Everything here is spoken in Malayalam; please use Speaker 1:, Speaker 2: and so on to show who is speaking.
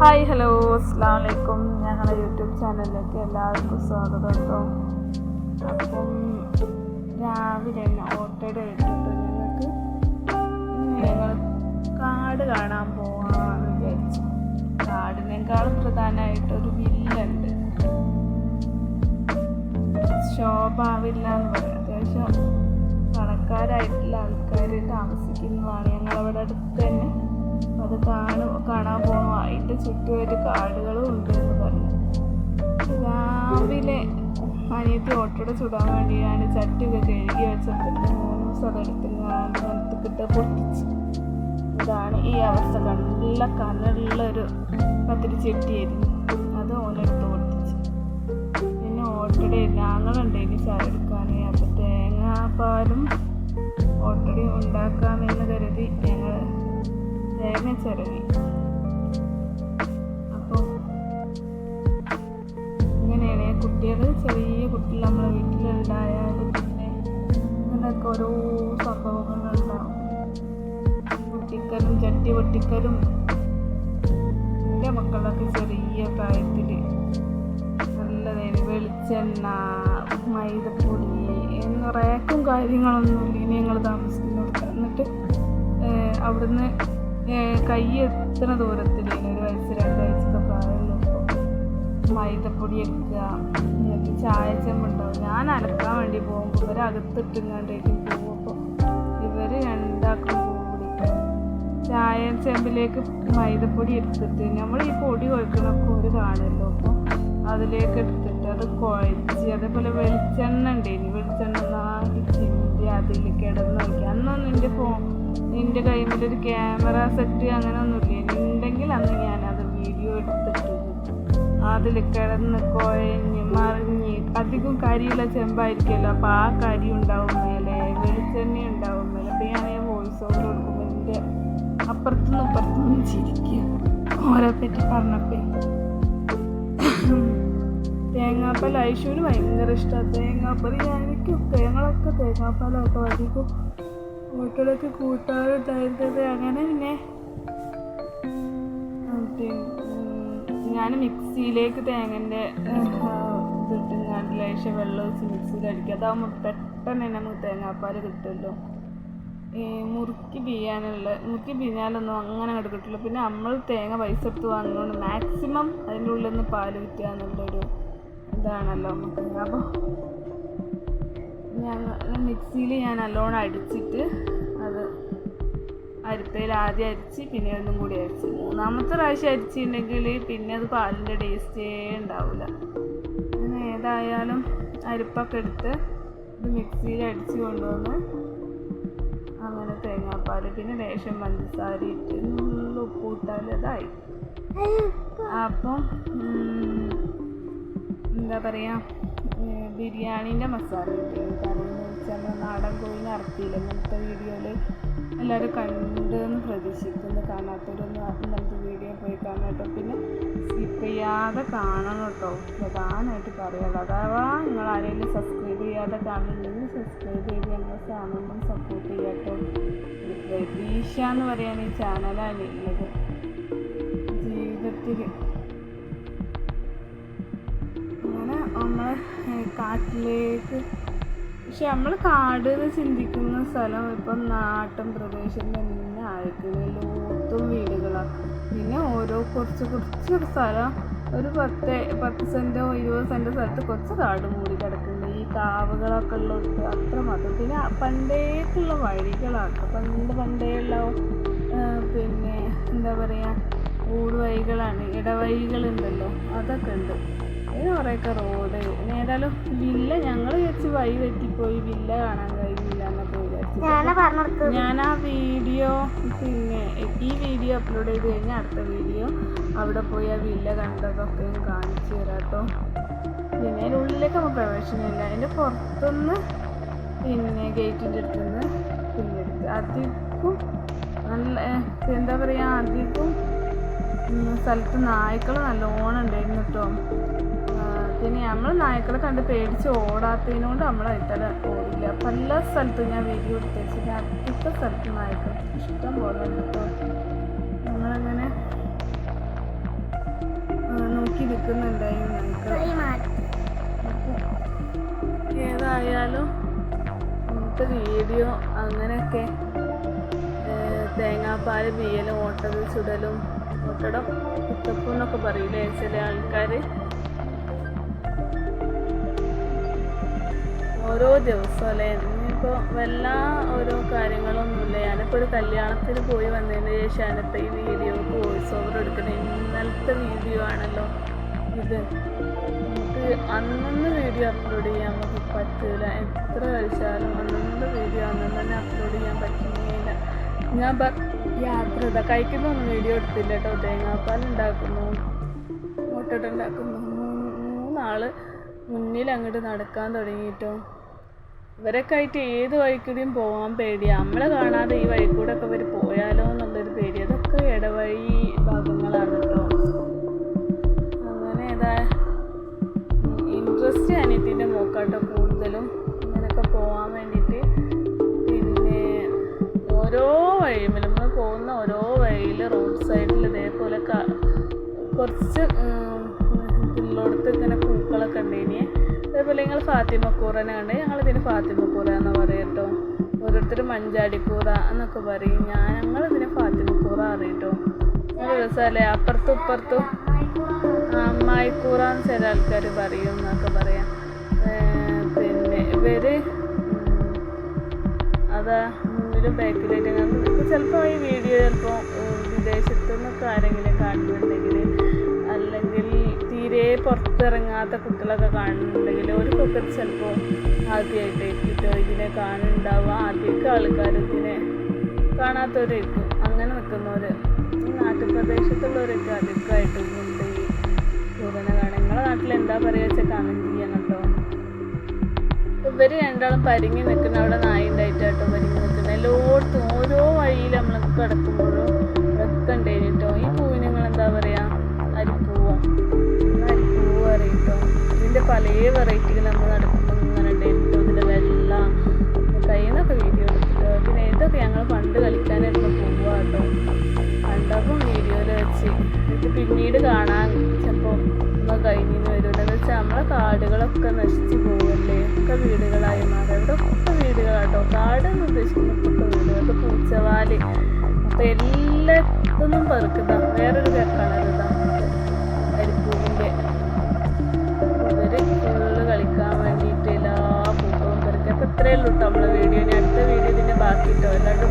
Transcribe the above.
Speaker 1: ഹായ് ഹലോ അസ്സാം വലൈക്കും ഞങ്ങളുടെ യൂട്യൂബ് ചാനലിലേക്ക് എല്ലാവർക്കും സ്വാഗതം കേട്ടോ. അപ്പം രാവിലെ തന്നെ ഓട്ടോയുടെ ഇട്ടിട്ട് ഞങ്ങൾക്ക് ഞങ്ങൾ കാട് കാണാൻ പോവാന്ന് വിചാരിച്ചു. കാടിനേക്കാളും പ്രധാനമായിട്ട് ഒരു വില്ലുണ്ട് ശോഭാവില്ല എന്ന് പറയും. അത്യാവശ്യം പണക്കാരായിട്ടുള്ള ആൾക്കാർ താമസിക്കുന്നതാണ് ഞങ്ങളവിടെ അടുത്ത് തന്നെ. അത് കാണും കാണാൻ പോകണം അതിന്റെ ചുറ്റുമായിട്ട് കാടുകളും ഉണ്ട് എന്ന് പറഞ്ഞു. രാവിലെ അനിയത്തി ഓട്ടോടെ ചുടാൻ വേണ്ടി ഞാൻ ചട്ടിയൊക്കെ കഴുകി വെച്ചപ്പോൾ മൂന്ന് ദിവസം അതെടുത്തിങ്ങാണ്ട് നിലത്തിക്കിട്ട് പൊട്ടിച്ചു. ഇതാണ് ഈ അവസ്ഥ. നല്ല ഒരു പത്തിരി ചെട്ടിയായിരുന്നു. അത് ഓനെടുത്ത് പൊട്ടിച്ചു. പിന്നെ ഓട്ടോടെ ഞാങ്ങളുണ്ടായിരുന്നു ചായ എടുക്കാൻ അപ്പോൾ തേങ്ങാപ്പാലും ഓട്ടടി ഞങ്ങൾ തേങ്ങ ചിരവി അപ്പോൾ ഇങ്ങനെയാണ് കുട്ടികൾ ചെറിയ കുട്ടികൾ നമ്മളെ വീട്ടിലുണ്ടായാലും പിന്നെ ഇങ്ങനെയൊക്കെ ഓരോ സംഭവങ്ങളുണ്ടാവും. പൊട്ടിക്കലും ചട്ടി പൊട്ടിക്കലും എന്റെ മക്കളൊക്കെ ചെറിയ പ്രായത്തിൽ നല്ലതായിരുന്നു വെളിച്ചെണ്ണ മൈദപ്പൊടി എന്ന് റാക്കും കാര്യങ്ങളൊന്നുമില്ല. ഇനി ഞങ്ങൾ താമസിക്കുന്നിടത്ത്. എന്നിട്ട് അവിടുന്ന് കൈ എത്ര ദൂരത്തിൽ ഒരു വയസ്സ് രണ്ട് വയസ്സൊക്കെ പ്രായമുള്ളപ്പോൾ മൈദപ്പൊടി എടുക്കുക. എന്നിട്ട് ചായ ചെമ്പുണ്ടാവും. ഞാൻ അലക്കാൻ വേണ്ടി പോകുമ്പോൾ ഇവർ അകത്തിട്ടിങ്ങാണ്ടേക്കും പോകുമ്പോൾ ഇവർ രണ്ടാക്കും ചായ ചെമ്പിലേക്ക് മൈദപ്പൊടി എടുത്തിട്ട് നമ്മൾ ഈ പൊടി കുഴക്കണൊക്കെ ഒരു കാണുമല്ലോ അപ്പോൾ അതിലേക്ക് എടുത്തിട്ട് അത് കുഴച്ച് അതേപോലെ വെളിച്ചെണ്ണ ഉണ്ടേനി. വെളിച്ചെണ്ണ നാല് ചിന്തി അതിൽ കിടന്ന് വയ്ക്കുക അന്നൊന്നും എന്റെ ഫോൺ എന്റെ കയ്യിൽ ഒരു ക്യാമറ സെറ്റ് അങ്ങനെ ഒന്നുമില്ല. ഉണ്ടെങ്കിൽ അന്ന് ഞാനത് വീഡിയോ എടുത്തിട്ട്. അതിൽ കിടന്ന് കുഴഞ്ഞ് മറിഞ്ഞ് അധികം കരിയുള്ള ചെമ്പായിരിക്കുമല്ലോ. അപ്പോൾ ആ കരി ഉണ്ടാവും മേലെ വെളിച്ചെണ്ണ ഉണ്ടാവും മേലെ. അപ്പോൾ ഞാൻ വോയിസ് ഓവർ കൊടുക്കുമ്പോൾ എന്റെ അപ്പുറത്തുനിന്ന് ഇപ്പുറത്തുനിന്ന് ചിരിക്കുക ഓരെ പറ്റി പറഞ്ഞപ്പേ. തേങ്ങാപ്പാൽ ഐശ്വര്യ ഭയങ്കര ഇഷ്ടമാണ് തേങ്ങാപ്പാൽ ഞാനിക്കും തേങ്ങളൊക്കെ തേങ്ങാപ്പാലൊക്കെ അധികം വീട്ടിലൊക്കെ കൂട്ടാറുണ്ടായിരുന്നത് അങ്ങനെ പിന്നെ ഞാൻ മിക്സിയിലേക്ക് തേങ്ങന്റെ ഇതിട്ട് ഞാൻ ലേശം വെള്ളം ഒഴിച്ച് മിക്സിയിൽ അടിക്കുക. അതാകുമ്പോൾ പെട്ടെന്ന് തന്നെ നമുക്ക് തേങ്ങാപ്പാൽ കിട്ടുമല്ലോ. ഈ മുറുക്കി പിയാനുള്ള മുറുക്കി പിഴിഞ്ഞാലൊന്നും അങ്ങനെ അങ്ങോട്ട് കിട്ടില്ല പിന്നെ നമ്മൾ തേങ്ങ പൈസ എടുത്ത് വാങ്ങുന്നതുകൊണ്ട് മാക്സിമം അതിന്റെ ഉള്ളിൽ നിന്ന് പാൽ കിട്ടുക എന്നുള്ളൊരു ഇതാണല്ലോ നമുക്ക്. അപ്പോൾ ഞാൻ മിക്സിയിൽ ഞാൻ നല്ലോണം അടിച്ചിട്ട് അത് അരിപ്പയിൽ ആദ്യം അരിച്ച് പിന്നെ ഒന്നും കൂടി അരിച്ച്. മൂന്നാമത്തെ പ്രാവശ്യം അരിച്ചിട്ടുണ്ടെങ്കിൽ പിന്നെ അത് പാലിന്റെ ടേസ്റ്റേ ഉണ്ടാവില്ല. അങ്ങനെ ഏതായാലും അരിപ്പൊക്കെ എടുത്ത് ഇത് മിക്സിയിൽ അടിച്ച് കൊണ്ടുവന്ന് അങ്ങനെ തേങ്ങാപ്പാൽ പിന്നെ ലേശം പഞ്ചസാര ഇട്ട് നുള്ളു ഉപ്പ് ഇട്ടാൽ അതായി അപ്പം എന്താ പറയുക ബിരിയാണീന്റെ മസാല എന്ന് വെച്ചാൽ നാടൻ കോഴിനെ അറക്കിയില്ല ഇന്നത്തെ വീഡിയോയിൽ എല്ലാവരും കണ്ടെന്ന് പ്രതീക്ഷിക്കുന്നു. കാണാത്തവരൊന്നും ഇന്നത്തെ വീഡിയോ പോയി കാണാം കേട്ടോ. പിന്നെ സ്കിപ്പ് ചെയ്യാതെ കാണണം കേട്ടോ. പ്രധാനമായിട്ട് പറയുള്ളൂ അഥവാ നിങ്ങൾ ആരെങ്കിലും സബ്സ്ക്രൈബ് ചെയ്യാതെ കാണുന്നുണ്ടെങ്കിൽ സബ്സ്ക്രൈബ് ചെയ്ത് ഞങ്ങൾ ചാനലും സപ്പോർട്ട് ചെയ്യാം കേട്ടോ. പ്രതീക്ഷ എന്ന് പറയാൻ ഈ ചാനലാണ് ഉള്ളത്. ജീവിതത്തിൽ നമ്മൾ കാട്ടിലേക്ക്. പക്ഷെ നമ്മൾ കാട് എന്ന് ചിന്തിക്കുന്ന സ്ഥലം ഇപ്പം നാട്ടും പ്രദേശം തന്നെ ആയിരിക്കും വീടുകളാണ് പിന്നെ ഓരോ കുറച്ച് കുറച്ച് സ്ഥലം ഒരു പത്ത് പത്ത് സെന്റോ ഇരുപത് സെന്റോ സ്ഥലത്ത് കുറച്ച് കാട് മൂടി കിടക്കുന്നത് ഈ കാവുകളൊക്കെ ഉള്ളിടത്ത് അത്ര മാത്രം. പിന്നെ പണ്ടേക്കുള്ള വഴികളാണ്. പണ്ട് പണ്ടേ ഉള്ള പിന്നെ എന്താ പറയുക ഊടുവഴികളാണ് ഇടവഴികളുണ്ടല്ലോ. അതൊക്കെ ഉണ്ട്. കുറേയൊക്കെ റോഡ് ഇനി ഏതായാലും വില്ല ഞങ്ങൾ വിചാരിച്ച് വഴി തെറ്റിപ്പോയി. വില്ല കാണാൻ കഴിഞ്ഞില്ല എന്നൊക്കെ വിചാരിച്ചു ഞാൻ ആ വീഡിയോ പിന്നെ ഈ വീഡിയോ അപ്ലോഡ് ചെയ്ത് കഴിഞ്ഞാൽ അടുത്ത വീഡിയോ അവിടെ പോയി ആ വില്ല കണ്ടതൊക്കെ കാണിച്ചു തരാം കേട്ടോ പിന്നെ അതിന്റെ ഉള്ളിലേക്ക് നമ്മൾ പ്രവേശനമില്ല. അതിന്റെ പുറത്തുനിന്ന് പിന്നെ ഗേറ്റിന്റെ അടുത്തുനിന്ന് പിന്നെ എടുത്ത്. നല്ല എന്താ പറയുക അധികം ഉം, സ്ഥലത്ത് നായ്ക്കൾ നല്ലോണം ഉണ്ടായിരുന്നു കേട്ടോ പിന്നെ നമ്മൾ നായ്ക്കളെ കണ്ട് പേടിച്ച് ഓടാത്തതിനോണ്ട് നമ്മൾ അതിൽ ഓടില്ല. പല സ്ഥലത്തും ഞാൻ വീഡിയോ എടുത്ത് വെച്ചിട്ട് അധിക സ്ഥലത്ത് നായ്ക്കൾ ഇഷ്ടം പോലെ ഉണ്ട് നോക്കി ഞങ്ങളങ്ങനെ എടുക്കുന്നുണ്ടായിരുന്നു ഞങ്ങൾക്ക് ഏതായാലും ഇന്നത്തെ വീഡിയോ അങ്ങനെയൊക്കെ തേങ്ങാപ്പാൽ തേങ്ങാപ്പാൽ പിയലും ഓട്ടത് ചുടലും ഓട്ടടം കുത്തപ്പം എന്നൊക്കെ പറയില്ലേ ചില ആൾക്കാർ ഓരോ ദിവസം അല്ലേ? ഇനിയിപ്പോൾ വല്ല ഓരോ കാര്യങ്ങളൊന്നുമില്ല. ഞാനിപ്പോൾ ഒരു കല്യാണത്തിന് പോയി വന്നതിന് ശേഷം ഇപ്പോൾ ഈ വീഡിയോക്ക് വോയിസ് ഓവർ എടുക്കുന്നത് ഇന്നലത്തെ വീഡിയോ ആണല്ലോ ഇത്. നമുക്ക് അന്നന്ന് വീഡിയോ അപ്ലോഡ് ചെയ്യാൻ നമുക്ക് പറ്റില്ല എത്ര കഴിച്ചാലും അന്നന്ന് വീഡിയോ അന്നന്ന് തന്നെ അപ്ലോഡ് ചെയ്യാൻ പറ്റുന്നില്ല ഞാൻ യാത്ര ഇതാ കഴിക്കുന്നൊന്നും വീഡിയോ എടുത്തില്ല കേട്ടോ. തേങ്ങാപ്പാൽ ഉണ്ടാക്കുന്നു മുട്ടട ഉണ്ടാക്കുന്നു. മൂന്നാൾ മുന്നിൽ അങ്ങോട്ട് നടക്കാൻ തുടങ്ങിയിട്ടോ. ഇവരൊക്കെ ആയിട്ട് ഏത് വഴിക്കൂടിയും പോകാൻ പേടിയാ. നമ്മളെ കാണാതെ ഈ വഴി ഒക്കെ ഇവർ പോയാലോ എന്നുള്ളൊരു പേടി. അതൊക്കെ ഇടവഴി ഭാഗങ്ങളാണ് കേട്ടോ അങ്ങനെ ഏതാ ഇൻട്രസ്റ്റ് അനിയത്തിന്റെ മൂക്കാട്ടോ കൂടുതലും. ഇങ്ങനെയൊക്കെ പോകാൻ വേണ്ടിയിട്ട്. പിന്നെ ഓരോ വഴിയും നമ്മൾ പോകുന്ന ഓരോ വഴിയിൽ റോഡ് സൈഡിൽ ഇതേപോലെ കുറച്ച് ഉള്ളിടത്ത് ഇങ്ങനെ പൂക്കളൊക്കെ ഉണ്ടേനി. അതേപോലെ ഞങ്ങൾ ഫാത്തിമക്കൂറനെ കണ്ട് ഞങ്ങളിതിന് ഫാത്തിമക്കൂറ എന്ന് പറയും കേട്ടോ ഓരോരുത്തർ മഞ്ചാടിക്കൂറ എന്നൊക്കെ പറയും. ഞാൻ ഞങ്ങളിതിന് ഫാത്തിമക്കൂറ അറിയട്ടോ ഒരു രസമല്ലേ അപ്പുറത്തും ഇപ്പുറത്തും അമ്മായിക്കൂറ എന്ന് ചില ആൾക്കാർ പറയും എന്നൊക്കെ പറയാം. പിന്നെ ഇവർ അതാ മുന്നിലും ബാക്കിലായിട്ട് ചിലപ്പോൾ ഈ വീഡിയോ ചിലപ്പോൾ വിദേശത്തു നിന്നൊക്കെ ആരെങ്കിലും കാണുന്നുണ്ടെങ്കിൽ തീരെ പുറത്തിറങ്ങാത്ത കുട്ടികളൊക്കെ കാണുന്നുണ്ടെങ്കിൽ അവർക്കൊക്കെ ചിലപ്പോൾ ആദ്യമായിട്ടായിരിക്കും. ഇതിനെ കാണുന്നുണ്ടാവുക. ആദ്യമൊക്കെ ആൾക്കാർ ഇതിനെ കാണാത്തവരായിരിക്കും. അങ്ങനെ നിൽക്കുന്നവർ നാട്ടുപ്രദേശത്തുള്ളവരൊക്കെ അധികമായിട്ട് കൊണ്ട് ഈ പൂരനെ കാണാൻ. നിങ്ങളെ നാട്ടിൽ എന്താ പറയുക വെച്ചാൽ കമന്റ് ചെയ്യണം കേട്ടോ. ഇവർ രണ്ടാളും പരിങ്ങി നിൽക്കുന്ന അവിടെ നായ ഉണ്ടായിട്ടാട്ടോ പരിങ്ങി നിൽക്കുന്നത് എല്ലായിടത്തും ഓരോ പിന്നീട് കാണാൻ ചിലപ്പോൾ കഴിഞ്ഞിന് വരില്ല എന്ന് വെച്ചാൽ നമ്മളെ കാടുകളൊക്കെ നശിച്ചു പോകല്ലേ ഒക്കെ വീടുകളായി മാറി. അവിടെ ഒക്കെ വീടുകളാട്ടോ. കാട് എന്ന് ഉദ്ദേശിക്കുന്നത് ഒക്കെ വീടുകൾ. അത് പൂച്ചവാൽ. അപ്പം എല്ലാത്തൊന്നും പെറുക്കുന്ന. വേറൊരു കളർ ഇതാ. അരിപ്പൂവിന്റെ വീഡിയോ ഫുള്ള് കളിക്കാൻ വേണ്ടിയിട്ട് എല്ലാ പൂക്കളും ഇട്ടോ നമ്മളെ